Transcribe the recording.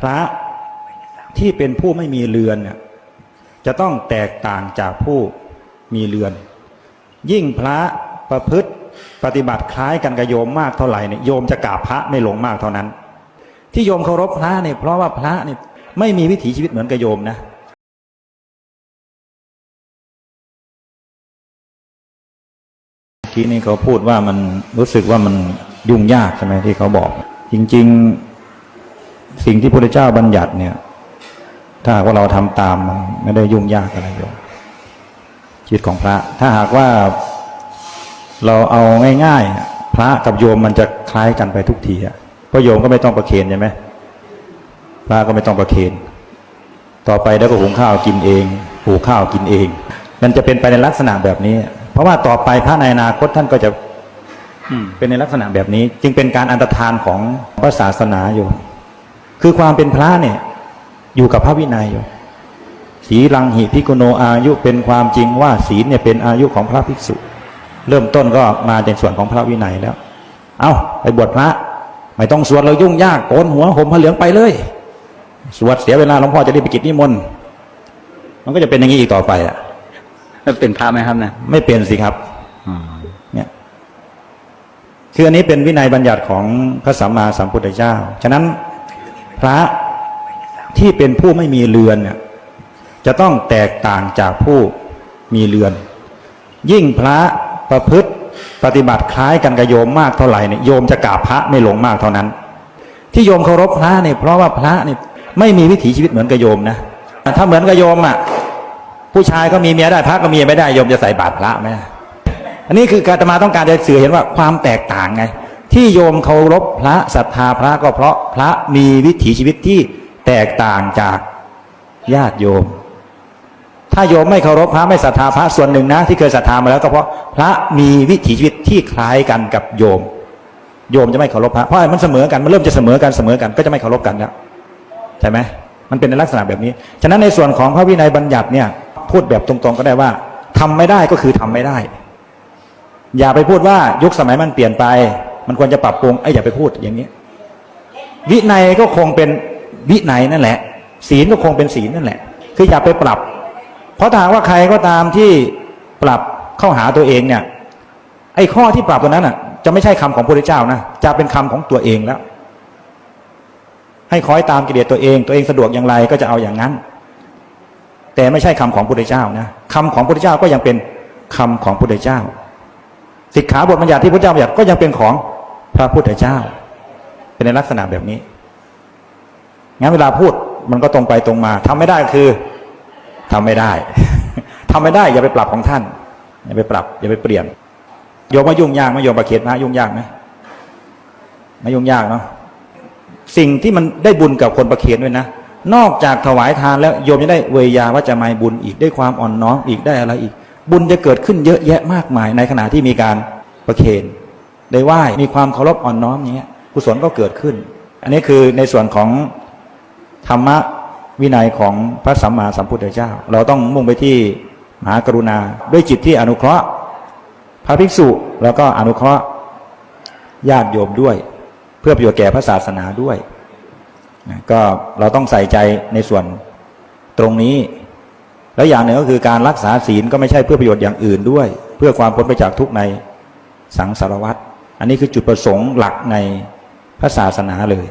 พระที่เป็นผู้ไม่มีเรือนเนี่ยจะต้องแตกต่างจากผู้มีเรือน ยิ่งพระประพฤติปฏิบัติคล้ายกันกับโยมมากเท่าไหร่เนี่ยโยมจะกราบพระไม่ลงมากเท่านั้น ที่โยมเคารพพระเนี่ยเพราะว่าพระเนี่ยไม่มีวิถีชีวิตเหมือนกับโยมนะที่นี่เขาพูดว่ามันรู้สึกว่ามันยุ่งยากใช่ไหมที่เขาบอก จริง ๆ สิ่งที่พระพุทธเจ้าบัญญัติเนี่ย ถ้าหากว่าเราทำตามมันไม่ได้ยุ่งยากอะไรโยมชีวิตของพระ ถ้าหากว่าเราเอาง่ายๆ พระกับโยมมันจะคล้ายกันไปทุกทีอะเพราะโยมก็ไม่ต้องประเคนใช่ไหมพระก็ไม่ต้องประเคน ต่อไปแล้วก็หุงข้าวกินเองหูข้าวกินเอง มันจะเป็นไปในลักษณะแบบนี้ เพราะว่าต่อไปพระในอนาคตท่านก็จะเป็นในลักษณะแบบนี้ จึงเป็นการอันตรธานของพระศาสนาอยู่ คือความเป็นพระเนี่ยอยู่กับพระวินัยอยู่สีลังหิพิกุโนอายุเป็นความจริงว่าศีลเนี่ยเป็นอายุของพระภิกษุ เริ่มต้นก็มาในส่วนของพระวินัยแล้ว เอาไปบวชพระ ไม่ต้องสวดเรายุ่งยากโกนหัวห่มผ้าเหลืองไปเลย สวดเสียเวลาหลวงพ่อจะรีบไปกิจนิมนต์มันก็จะเป็นอย่างนี้อีกต่อไปอะแล้วเป็นพระไหมครับเนี่ยไม่เป็นสิครับเนี่ยคืออันนี้เป็นวินัยบัญญัติของพระสัมมาสัมพุทธเจ้า ฉะนั้น พระที่เป็นผู้ไม่มีเรือนเนี่ยจะต้องแตกต่างจากผู้มีเรือน ยิ่งพระประพฤติปฏิบัติคล้ายกันกับโยมมากเท่าไหร่เนี่ยโยมจะกราบพระไม่ลงมากเท่านั้น ที่โยมเคารพพระเนี่ยเพราะว่าพระเนี่ยไม่มีวิถีชีวิตเหมือนกับโยมนะถ้าเหมือนกับโยมอะผู้ชายก็มีเมียได้พระก็มีไม่ได้โยมจะใส่บาตรพระไหมอันนี้คือการตมาต้องการจะสื่อเห็นว่าความแตกต่างไง ที่โยมเคารพพระศรัทธาพระก็เพราะพระมีวิถีชีวิตที่แตกต่างจากญาติโยม ถ้าโยมไม่เคารพพระไม่ศรัทธาพระส่วนหนึ่งนะ ที่เคยศรัทธามาแล้วก็เพราะพระมีวิถีชีวิตที่คล้ายกันกับโยม โยมจะไม่เคารพพระเพราะมันเสมอกันมันเริ่มจะเสมอกันเสมอกันก็จะไม่เคารพกันแล้วใช่ไหมมันเป็นในลักษณะแบบนี้ ฉะนั้นในส่วนของพระวินัยบัญญัติเนี่ยพูดแบบตรงๆก็ได้ว่าทำไม่ได้ก็คือทำไม่ได้ อย่าไปพูดว่ายุคสมัยมันเปลี่ยนไป มันควรจะปรับปรุงไอ้อย่าไปพูดอย่างนี้ วินัยก็คงเป็นวินัยนั่นแหละ ศีลก็คงเป็นศีลนั่นแหละ คืออย่าไปปรับ เพราะถ้าหากว่าใครก็ตามที่ปรับเข้าหาตัวเองเนี่ย ไอ้ข้อที่ปรับตัวนั้นอะ จะไม่ใช่คำของพระพุทธเจ้านะจะเป็นคำของตัวเองแล้ว ให้คอยตามกิเลสตัวเอง ตัวเองสะดวกอย่างไรก็จะเอาอย่างนั้น แต่ไม่ใช่คำของพระพุทธเจ้านะคำของพระพุทธเจ้าก็ยังเป็นคำของพระพุทธเจ้าสิกขาบทบัญญัติที่พระเจ้าบัญญัติก็ยังเป็นของ พระพุทธเจ้า เป็นในลักษณะแบบนี้งั้นเวลาพูดมันก็ตรงไปตรงมาทำไม่ได้คือทำไม่ได้ทำไม่ได้ อย่าไปปรับของท่าน อย่าไปปรับ อย่าไปเปลี่ยนโยมว่ายุ่งยากไหมโยมประเคนนะยุ่งยากไหมไม่ยุ่งยากเนาะสิ่งที่มันได้บุญกับคนประเคนด้วยนะนอกจากถวายทานแล้วโยมจะได้เวยาว่าจะมาบุญอีกได้ความอ่อนน้อมอีกได้อะไรอีก บุญจะเกิดขึ้นเยอะแยะมากมายในขณะที่มีการประเคน ได้ไหว้มีความเคารพอ่อนน้อมอย่างเงี้ยกุศลก็เกิดขึ้น อันนี้คือในส่วนของธรรมะวินัยของพระสัมมาสัมพุทธเจ้า เราต้องมุ่งไปที่มหากรุณาด้วยจิตที่อนุเคราะห์ พระภิกษุแล้วก็อนุเคราะห์ญาติโยมด้วย เพื่อประโยชน์แก่พระศาสนาด้วยก็เราต้องใส่ใจในส่วนตรงนี้ แล้วอย่างหนึ่งก็คือการรักษาศีลก็ไม่ใช่เพื่อประโยชน์อย่างอื่นด้วย เพื่อความพ้นไปจากทุกข์ในสังสารวัฏ อันนี้คือจุดประสงค์หลักในพระศาสนาเลย